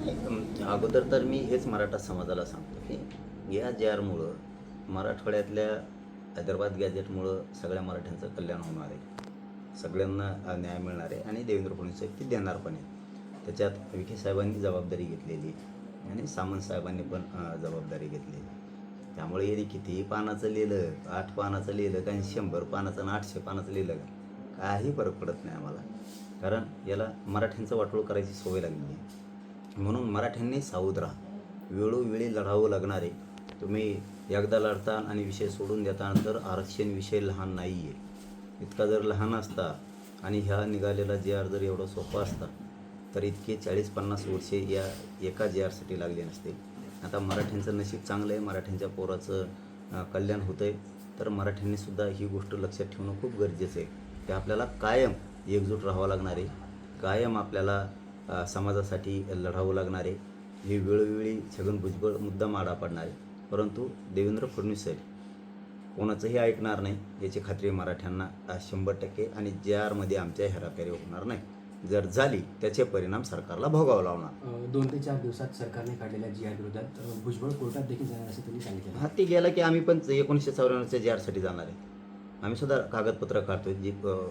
अगोदर तर मी हेच मराठा समाजाला सांगतो की या जे आरमुळं मराठवाड्यातल्या हैदराबाद गॅजेटमुळं सगळ्या मराठ्यांचं कल्याण होणार आहे. सगळ्यांना न्याय मिळणार आहे आणि देवेंद्र फडणवीस ती ते देणार पण आहे. त्याच्यात विखे साहेबांनी जबाबदारी घेतलेली आहे आणि सामंत साहेबांनी पण जबाबदारी घेतलेली. त्यामुळे यांनी कितीही पानाचं लिहिलं आठ पानाचं लिहिलं काही शंभर पानाचं आणि आठशे पानाचं लिहिलं का काही फरक पडत नाही आम्हाला. कारण याला मराठ्यांचं वाटोळ करायची सवय लागली आहे. म्हणून मराठ्यांनी सावध राहा. वेळोवेळी लढावं लागणार. आहे तुम्ही एकदा लढता आणि विषय सोडून देता तर आरक्षण विषय लहान नाही आहे इतका जर लहान असता आणि ह्या निघालेला जे आर जर एवढा सोपा असता तर इतके चाळीस पन्नास वर्षे या एका जे आरसाठी लागले नसते. आता मराठ्यांचं नशीब चांगलं आहे मराठ्यांच्या पोराचं कल्याण होतं आहे तर मराठ्यांनी सुद्धा ही गोष्ट लक्षात ठेवणं खूप गरजेचं आहे की आपल्याला कायम एकजूट राहावं लागणार आहे कायम आपल्याला समाजासाठी लढावं लागणार ही वेळोवेळी छगन भुजबळ मुद्दा माडा पडणार परंतु देवेंद्र फडणवीस साहेब कोणाचंही ऐकणार नाही याची खात्री मराठ्यांना. शंभर टक्के आणि जे आरमध्ये आमच्या हेराफेरी होणार नाही जर झाली त्याचे परिणाम सरकारला भोगावं लावणार दोन ते चार दिवसात सरकारने काढलेल्या जी आर विरोधात भुजबळ कोर्टात देखील जाणार असं त्यांनी सांगितलं. हा ते गेलं की आम्ही पण एकोणीसशे चौऱ्याण्णवच्या जे आरसाठी जाणार आहे. आम्ही सुद्धा कागदपत्र काढतो जी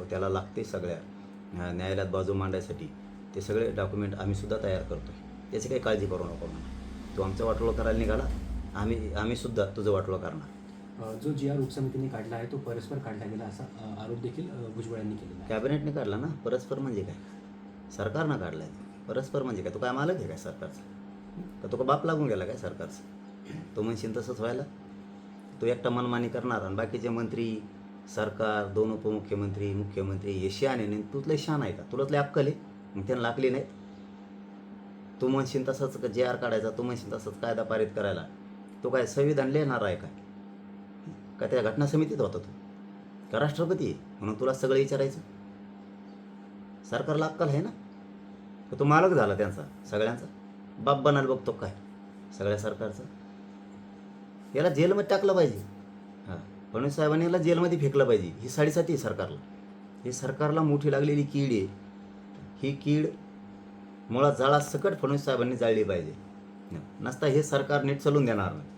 त्याला लागते सगळ्या न्यायालयात बाजू मांडायसाठी. ते सगळे डॉक्युमेंट आम्ही सुद्धा तयार करतो त्याची काही काळजी करू नको म्हणून तू आमचं वाटोळं करायला निघाला आम्ही आम्ही सुद्धा तुझं वाटोळं करणार. जो जी आर उपसमितीने काढला आहे तो परस्पर काढला गेला असा आरोप देखील भुजबळ यांनी केलेला आहे. कॅबिनेटने काढला ना? परस्पर म्हणजे काय? सरकारनं काढला आहे परस्पर म्हणजे काय? तो काय मालक आहे काय सरकारचा? का तो का बाप लागून गेला काय सरकारचा? तो म्हणशील तसंच व्हायला? तो एकटा मनमानी करणार आणि बाकीचे मंत्री सरकार दोन उपमुख्यमंत्री मुख्यमंत्री हे शान आहे तुझलं शान आहे का? लय अक्कल आहे? मग त्यांना लागली नाहीत. तू म्हणशील तसंच जे आर काढायचा तू म्हणशील तसंच कायदा पारित करायला. तो काय संविधान लिहिणार आहे काय? का त्या घटना समितीत होता तू? का राष्ट्रपती आहे? म्हणून तुला सगळं विचारायचं? सरकारला अक्कल आहे ना? तर तो मालक झाला त्यांचा सगळ्यांचा? बाप बनायला बघतो काय? सगळ्या सरकारचा? याला जेलमध्ये टाकलं पाहिजे. हां. फडणवीस साहेबांनी याला जेलमध्ये फेकलं पाहिजे. ही साडेसाती आहे सरकारला. ही सरकारला मोठी लागलेली कीड आहे. ही कीड मुळात जाळा सकट फडणवीस साहेबांनी जाळली पाहिजे. नसता हे सरकार नीट चालून देणार नाही.